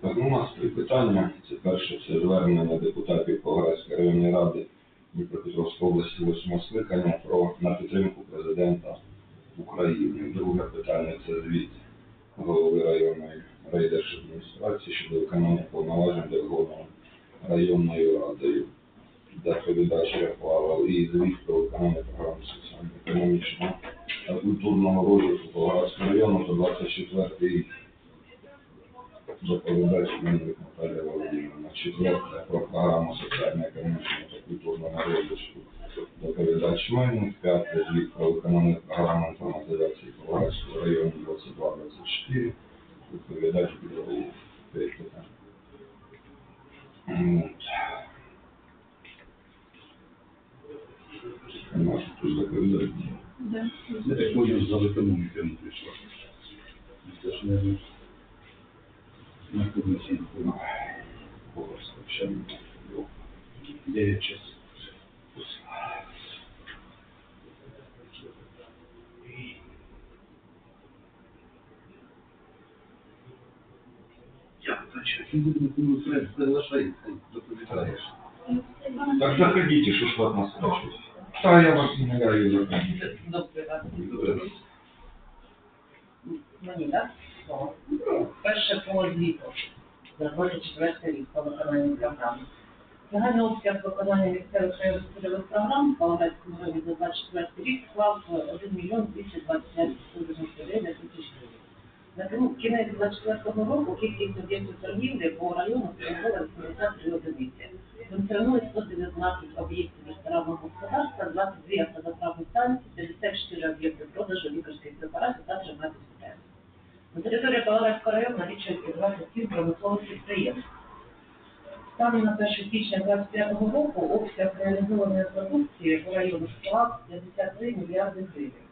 Так, у нас три питання. Це перше, це звернення депутатів Павлоградської районної ради Дніпропетровської області восьмого скликання про на підтримку президента України. Друге питання це звіт голови районної райдержадміністрації щодо виконання повноважень Верховною районною радою. Доповідач Рефлава і звіт про виконання програми соціально-економічного та культурного розвитку Павлоградського району за 24 рік. Доповідач Мельник Наталія Володимирівна. четверта про програму соціально-економічного та культурного розвитку. Доповідач Мельник. п'ята звіт про виконання програми інформатизації Ковальського району 22-24. Доповідач Білорус. П'ять питань. От. Нема тут доповідати. Да. Я так понял, за экономикой она пришла. Это ж, наверное, на комнате. Поварська общага. Девять час. Я, значит, ну, Фред, приглашай, доповедаешь. Так заходите, что ж нас спрашиваете? Да, я вас заходите. Добрий раз. Добре. Мені, так? Перше по звіту за 24 рік по виконанню програми. Загальний обсяг виконання місцевих краєвих програм по Лагальському районі за 24 рік склав 1 мільйон 225 тисяч гривень. На кінець 24 року кількість об'єктів торгівлі по району становила 83 одиниці. Функціонує 119 об'єктів ресторанного господарства, 22 автозаправні станції, 54 об'єкти продажу лікарських препаратів та тримати систем. На території Павлоградського району налічується 27 промислових підприємств. Станом на 1 січня 2025 року обсяг реалізованої продукції по району склав 53 мільярди гривень.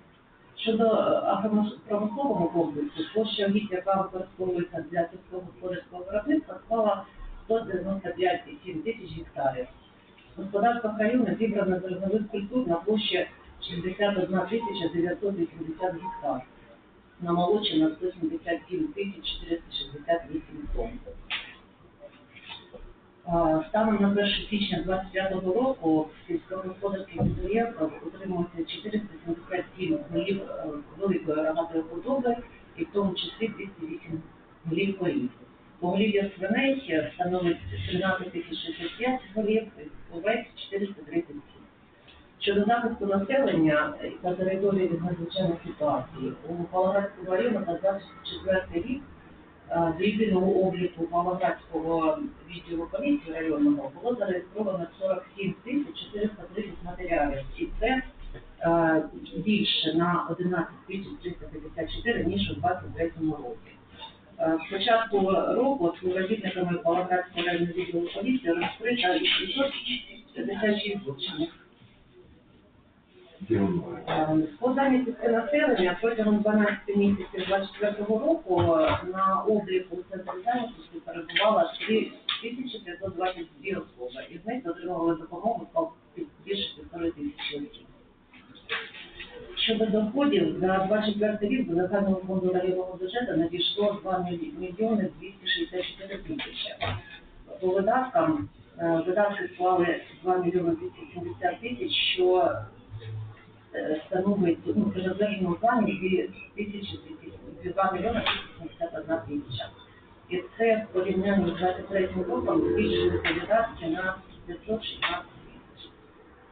Щодо е, агропромислового комплексу, площа угідь, яка використовується для сільськогосподарського виробництва, склала 195,7 тисяч гектарів. В господарствах району зібрано зернових культур на площі 61 тисяча 980 гектар. Намолочено 177 тисяч 468 тонн. Станом на 1 січня 2025 року сільськогосподарських підприємствах утримується 477 голів е, великої рогатої худоби, і в тому числі 208 голів корів. Поголів'я свиней становить 13 тисяч 65 голів, овець 437. Щодо захисту населення та території від надзвичайних ситуацій, у Павлоградському районі за 24 рік з єдиного обліку Павлоградського відділу поліції районного було зареєстровано 47 тисяч 430 матеріалів. І це е, більше на 11 тисяч 354, ніж у 2023 році. Е, З початку року співробітниками Павлоградського районного відділу поліції розкрита і 656 злочинів. По зайнятості населення протягом 12 місяців 2024 року е, на обліку в центрі зайнятості перебувало 3522 особи, із них отримували допомогу по більше півтори тисячі осіб. Щодо доходів, за 24 рік до загального фонду районного бюджету надійшло 2 міль- мільйони 264 тисячі. По видаткам е, видатки склали 2 мільйони 270 тисяч, що становить ну, при затвердженому плані 2 тисячі 2 мільйони 271 тисяча. І це в порівнянні з 23 роком збільшилися видатки на 516 тисяч.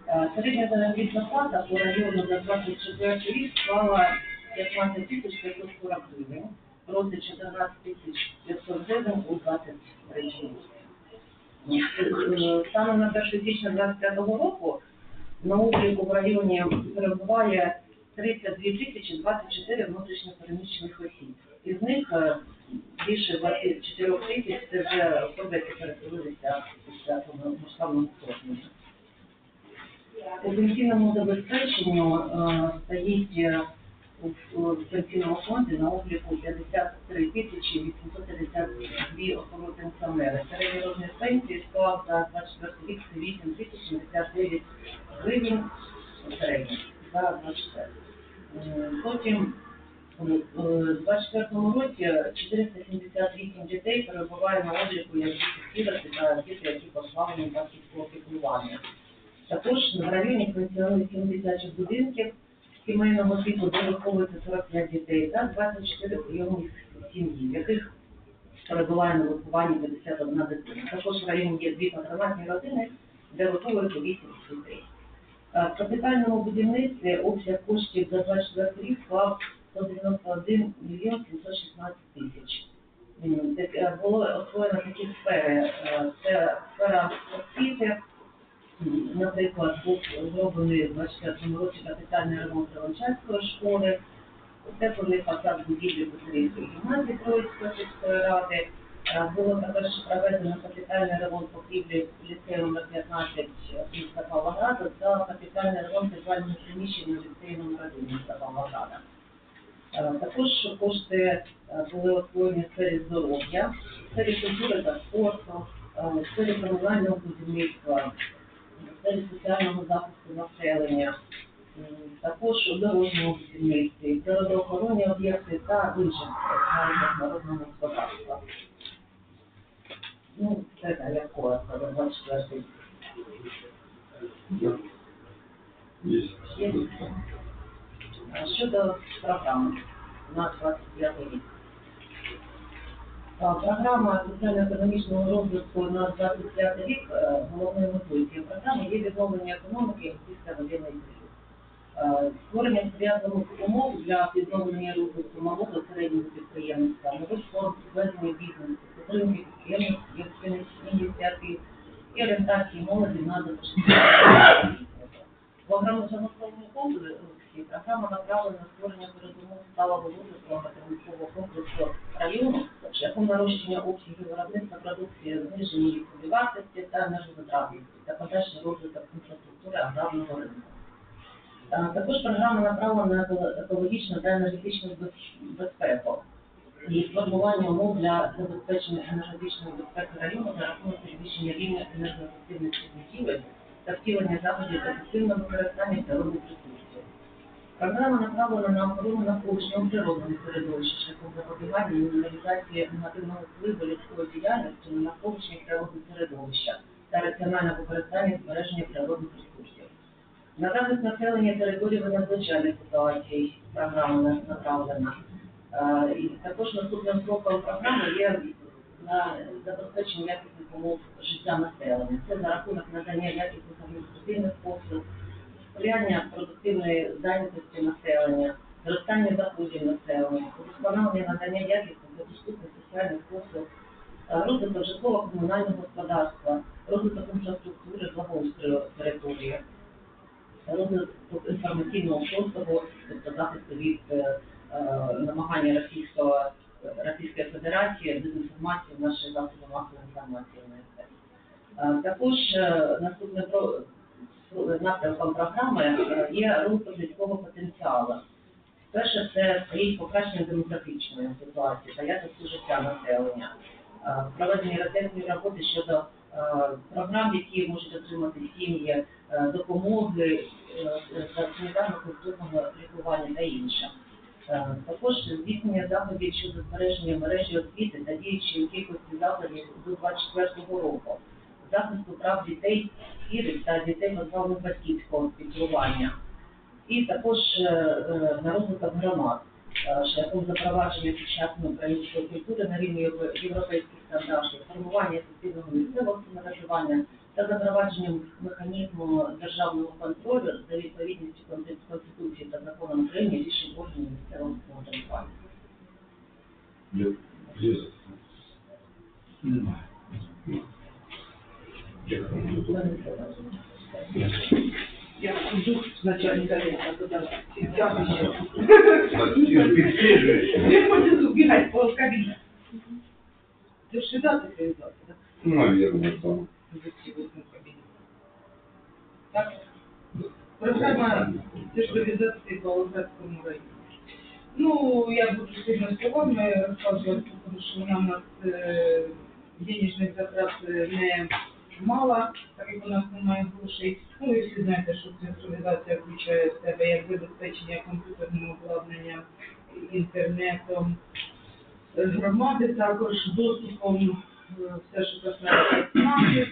Е, Середня заробітна плата по району за 24 рік склала 15 тисяч 540 гривень, проти 14 тисяч 500 гривень у 23 році. Е, Станом на 1 січня 25 року на в районі перебуває 32 тисячі 24 внутрішньопереміщених осіб. Із них е, більше 24 тисяч це вже особи, які перетворилися після повномасштабного вторгнення. У пенсійному забезпеченню е, стоїть е, в пенсійному фонді на обліку 53 тисячі 852 особи пенсіонери. Середній розмір пенсії склав за 24 рік 8 тисяч 79 гривень середній за 24. Е, Потім У 24 році 478 дітей перебуває на обліку як діти та діти, які позбавлені батьківського піклування. Також в районі функціонує 7 дитячих будинків сімейного типу, де виховується 45 дітей, та 24 прийомних сім'ї, в яких перебуває на вихованні 51 дитина. Також в районі є дві патронатні родини, де виховується 8 дітей. Е, В капітальному будівництві обсяг коштів за 24 рік склав 191 мільйон 716 тисяч. Е, Було освоєно такі сфери. Е, Це сфера освіти, Наприклад, був зроблений в 24 році капітальний ремонт Іванчанської школи, утеплений фасад будівлі Петрівської гімназії Троїцької сільської ради. Е, Було також проведено капітальний ремонт покрівлі ліцею номер 15 міста Павлограда та капітальний ремонт підвального приміщення ліцею номер 1 міста Павлограда. Е, Також кошти е, були освоєні в сфері здоров'я, в сфері культури та спорту, в сфері комунального будівництва, сфері соціального захисту населення, також у дорожньому будівництві, природоохоронні об'єкти та інших галузях народного господарства. Ну, це так, як коротко, за 24 Є. Є. А Щодо програми на 25 рік. Програма соціально-економічного розвитку на 25 рік е, головною метою цієї програми є відновлення економіки після воєнної кризи. Е, Створення сприятливих умов для відновлення розвитку малого середнього підприємництва, нових форм ведення бізнесу, підтримки підприємницьких ініціатив і орієнтації молоді на започаткування. Програма промислового комплексу програма направлена на створення передумов сталого розвитку агропромислового комплексу району шляхом нарощення обсягів виробництва продукції, зниження їх собівартості та енергозатратності та подальший розвиток інфраструктури аграрного ринку. Також програма направлена на еко- екологічну та енергетичну безпеку і формування умов для забезпечення енергетичної безпеки району за рахунок підвищення рівня енергоефективності будівель та втілення заходів ефективного використання природних ресурсів. Програма направлена на охорону навколишнього природного середовища шляхом запобігання і мінімалізації негативного впливу людської діяльності на навколишнє природне середовище та раціональне використання збереження природних ресурсів. На захист населення території надзвичайних ситуацій програма направлена. Е, І також наступним кроком програми є на забезпечення якісних умов життя населення. Це за рахунок надання якісних адміністративних послуг, сприяння продуктивної зайнятості населення, зростання доходів населення, удосконалення надання якісних та доступних соціальних послуг, е, розвиток житлово-комунального господарства, розвиток інфраструктури, благоустрою території, розвиток інформаційного простору, тобто захисту від е, е, намагання Російського Російської Федерації дезінформації в наші засоби масової інформації. Також е, наступним про- про- напрямком програми е, є розвиток людського потенціалу. Перше, це стоїть покращення демографічної ситуації та якості життя населення, Е, проведення ретельної роботи щодо е, програм, які можуть отримати сім'ї, е, допомоги е, санітарно-культурного лікування та інше. Е, Також здійснення заходів щодо збереження мережі освіти та діючої кількості закладів до 24 року, захисту прав дітей, сірих та дітей позбавлених батьківського піклування. І також е, е, на розвиток громад е, шляхом запровадження сучасної української культури на рівні євро- європейських стандартів, формування ефективного місцевого самоврядування та запровадженням механізму державного контролю за відповідністю Конституції та законам України рішень органів місцевого самоврядування. Немає. Дякую. Я жду начальника рейса туда. Я Підтверджуєш? Я буду убегать по кабине. Ты же сюда ты привязался, да? Ну, наверное, там. Зайти в эту кабину. Так? Программа дешевизации по Волгоградскому району. Ну, я буду сильно с вами рассказывать, потому что у нас э, денежних затрат е, не мало, так як у нас немає грошей. Ну, ви всі знаєте, що централізація включає в себе як забезпечення комп'ютерного обладнання інтернетом громади, також доступом е, все, що касається ЦНАПів.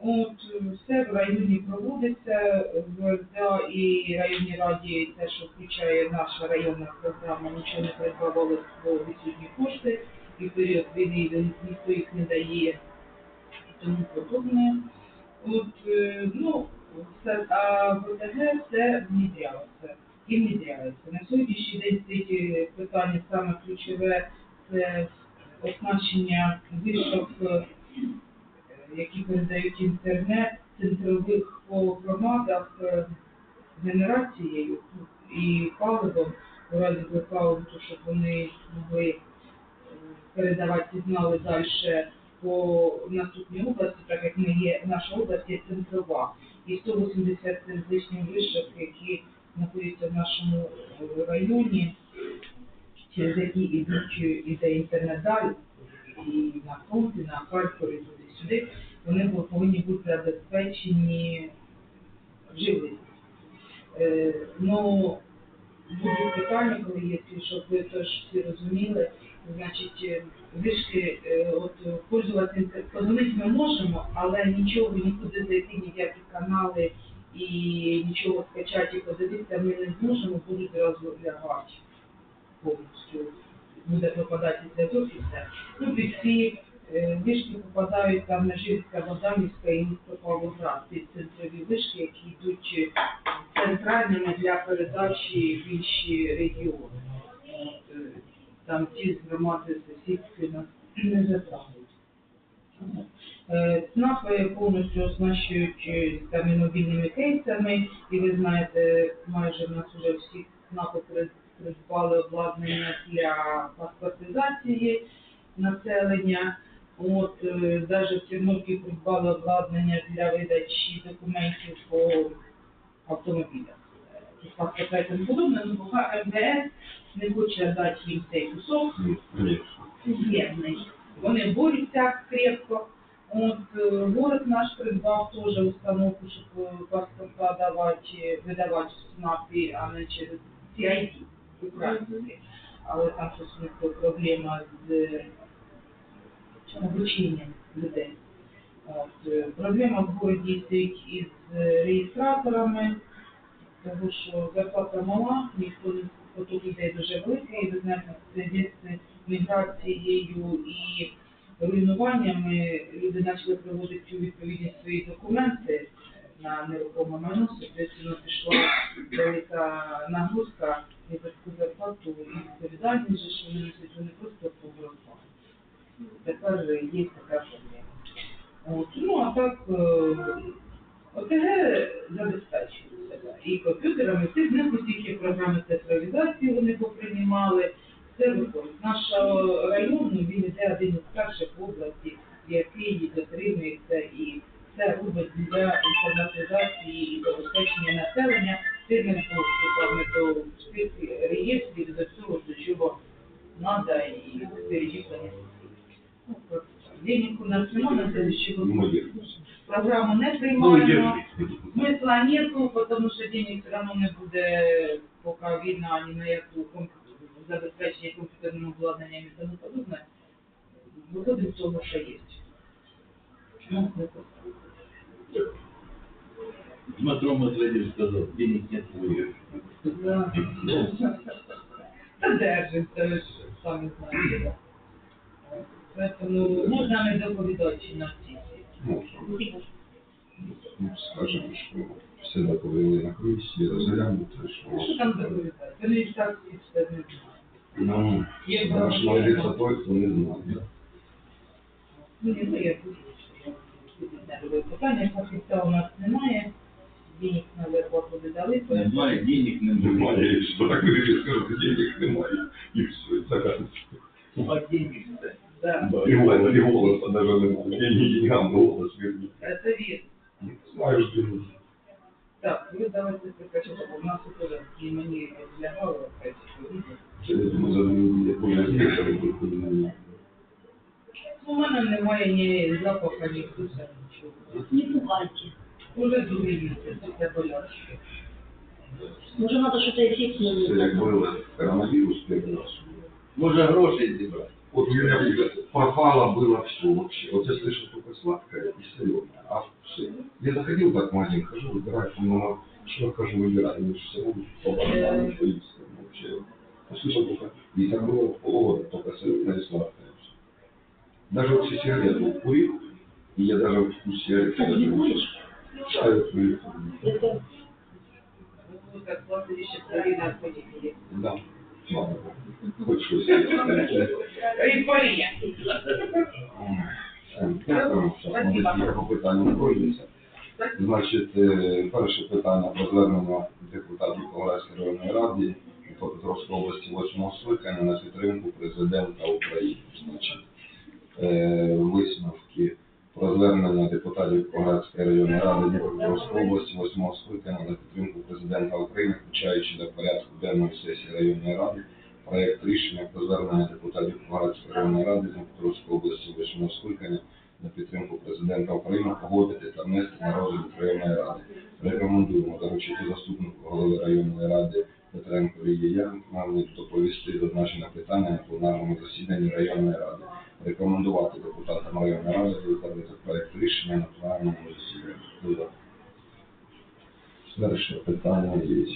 От е, все в районі проводиться в РДА і районній раді, те, що включає наша районна програма, нічого не придбавалось, бо відсутні кошти, і період війни ніхто їх не дає тому подобне. От, е, ну, все, а в ОТГ все внедрялося і внедряється. На сьогоднішній день е, питання саме ключове це оснащення вишок, е, які передають інтернет центрових по громадах е, генерацією і паливом у разі блекауту, щоб вони могли передавати сигнали далі по наступній області, так як ми є, наша область є центрова. І 180 з лишнім вишок, які знаходяться в нашому е, районі, через які йдуть е, іде інтернет далі, і на фронт, і на Харкові, туди-сюди, вони повинні бути забезпечені живлення. Е, ну, будуть питання, коли є, щоб ви теж всі розуміли, значить, е, вишки, е, от е, пользуватися позвонити ми можемо, але нічого нікуди зайти, ніякі канали і нічого скачати і подивитися ми не зможемо, будуть розлягати повністю. Буде пропадати зв'язок і все. Ну, під ці е, вишки попадають там Межівська, Богданівська і місто Павлоград, ці центрові вишки, які йдуть е, центральними для передачі в інші регіони. Е, Там ті громади сусідські нас не затрагують. Е, ЦНАПи повністю оснащують е, там мобільними кейсами, і ви знаєте, майже в нас вже всі ЦНАПи придбали обладнання для паспортизації населення. От навіть в Тернопіль придбали обладнання для видачі документів по автомобілях. Е, Паспорта тому подобне, ну поки МВС не хоче дати їм цей кусок, єдний. Вони борються крепко. От е, город наш придбав теж установку, щоб е, паспорта давати, видавати в СНАПі, а не через CID українські. Але там щось у них проблема з е, обученням людей. От, проблема в городі стоїть із реєстраторами, тому що зарплата мала, ніхто не поток людей дуже великий, ви знаєте, з міграцією і руйнуваннями люди почали приводити у відповідність свої документи на нерухоме майно, соответственно, пішла велика нагрузка і таку зарплату і відповідальність, що вони несуть, вони просто побросали. Тепер є така проблема. От, ну, а так, е, ОТГ забезпечує себе і комп'ютерами, всі них тільки програми цифровізації вони поприймали, все виходить. Наш район, він іде один із перших в області, який дотримується і все робить для інформатизації і забезпечення населення тими доступами до всіх реєстрів, до всього, до чого треба і перечислення. Ну. Денег у нас немає на следующий год. Ну, є. Программу не Ну, приймаємо. держи. Смысла нету, потому что денег все равно не буде, поки війна ні на яку забезпечення комп'ютерним обладнанням і тому подобне. Виходить з того, що є. Ну, це так. Дмитро Медведев сказал, денег нет, воюешь. Да. Та держимося, ви ж самі знаєте. Поэтому можна не доповідати на всі. Можемо. Ну, скажемо, що все доповіли на комісії, розглянути, Що що там доповідати? Вони і так всі все не знають. ну, наш знайдеться той, хто не знає. Ну я тут питання, фахівця у нас немає, денег на зарплату не дали, Немає денег, немає. Немає, і що так ви скажете, денег немає. І все, і заканчується. А денег, да. да, І голос, і голоса навіть немає. Деньги деньгам, голос верні. це вір. Знаєш, деньги. Так, ви давайте прикачати, бо в нас тут і мені відео. Це я думаю, за дві неділі поляки, коли У мене немає ні запаху, ні вкуса, нічого. Не пугайте. Уже другий місяць, це болячки. Може, треба щось ефектне. Це як було коронавірус перший раз. Може грошей зібрати. Вот у меня пропало было все вообще. Вот я слышал только сладкое и соленое, а все. Я заходил так в магазин, хожу, выбираю, ну, что я хожу, выбираю, мне все равно по барабану, что есть, вообще. Услышал только, и так было полгода, только соленое и сладкое. Даже вот все сигареты курил, и я даже вкус сигарет Так, не я Полина полетели. Да, ладно. Хоть что себе. Эйфория. Дякую, що ми по питанню пройдемося. Значить, перше питання про звернення депутатів Колградської районної ради Петровської області 8 скликання на підтримку президента України. Значить, е, висновки про звернення депутатів Колградської районної ради Дніпропетровської області 8 скликання на підтримку президента України, включаючи до порядку денної сесії районної ради проект рішення про звернення депутатів Колградської районної ради Дніпропетровської області 8 скликання на підтримку президента України погодити та внести на розгляд районної ради. Рекомендуємо доручити заступнику голови районної ради Петренко Лідії Янківні доповісти зазначене питання на пленарному засіданні районної ради. Рекомендувати депутатам районної ради затвердити проект рішення на пленарному засіданні. Перше питання є.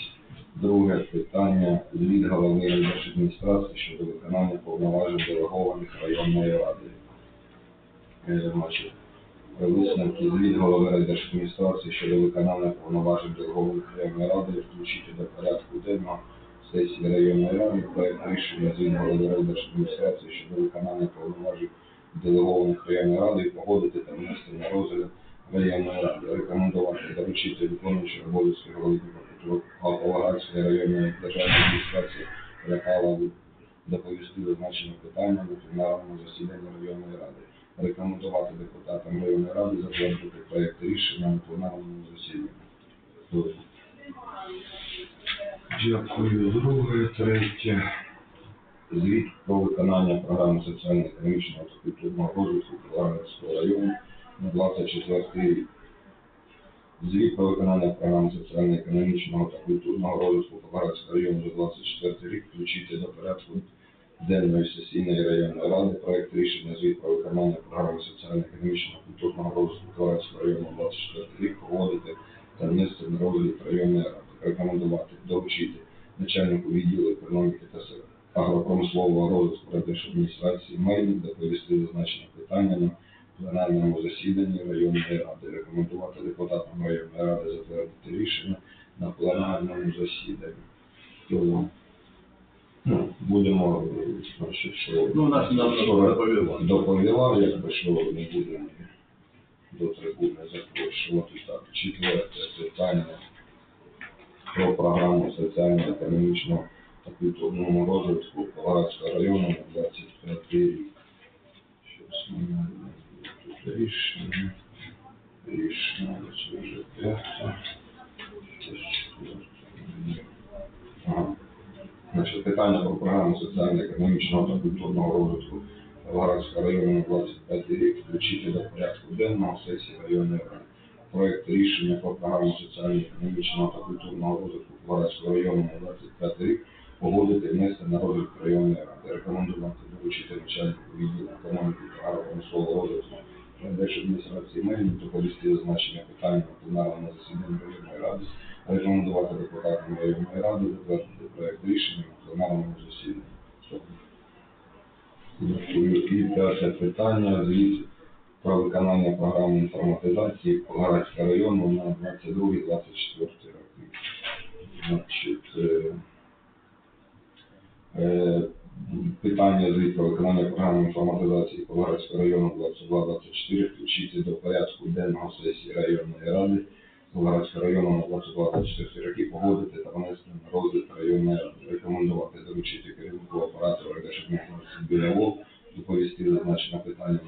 Друге питання звіт голови адміністрації щодо виконання повноважень делегованих районної ради. Е, Значить, висновки звіт голови адміністрації щодо виконання повноважень делегованих районної ради включити до порядку денного сесії районної ради проект рішення звіт голови адміністрації щодо виконання повноважень делегованих районної ради погодити та внести на розгляд районної ради. Рекомендувати доручити виконуючи обов'язки голови Павлоградської районної державної адміністрації Рахалову доповісти зазначені питання на пленарному засіданні районної ради. Рекомендувати депутатам районної ради затвердити проєкт рішення на пленарному засіданні. Дякую. Друге, третє. Звіт про виконання програми соціально-економічного та культурного розвитку Павлоградського району на 24 рік. Звіт про виконання програми соціально-економічного та культурного розвитку Павлоградського району за 24 рік включити до порядку денної сесійної районної ради проект рішення звіт про виконання програми соціально-економічного та культурного розвитку Павлоградського району на 24 рік погодити та внести на розгляд районної ради. Рекомендувати доручити начальнику відділу економіки та агропромислового розвитку адміністрації Мельник доповісти зазначені питання на пленарному засіданні районної ради. Рекомендувати депутатам районної ради затвердити рішення на пленарному засіданні. То, ну, будемо, значить, що Ну, нас доповіла. доповіла, якби що не будемо до трибуни запрошувати. Так, четверте питання про програму соціально-економічного та культурного розвитку Павлоградського району на 25 рік. Щось мене тут рішення. Рішення, це вже п'яте. Значить, питання про програму соціально-економічного та культурного розвитку Павлоградського району на 25 рік включити до порядку денного сесії районної ради. Проект рішення про програму соціально-економічного та культурного розвитку Павлоградського району на 25 рік погодити внести на розгляд районної ради. Рекомендувати доручити начальнику відділу економіки та агропромислового розвитку Держадміністрації Мельник доповісти зазначення питання на пленарному засіданні районної ради. Рекомендувати депутатам районної ради затвердити проект рішення на пленарному засіданні. І п'яте питання. Звіт про виконання програми інформатизації Павлоградського району на 22-24 роки. Значить, е, е, питання про виконання програми інформатизації Павлоградського району 22-24 включити до порядку денного сесії районної ради Павлоградського району на 22-24 роки погодити та внести на розгляд районної ради. Рекомендувати доручити керівнику апарату Радешадміністрації Білявол доповісти зазначене питання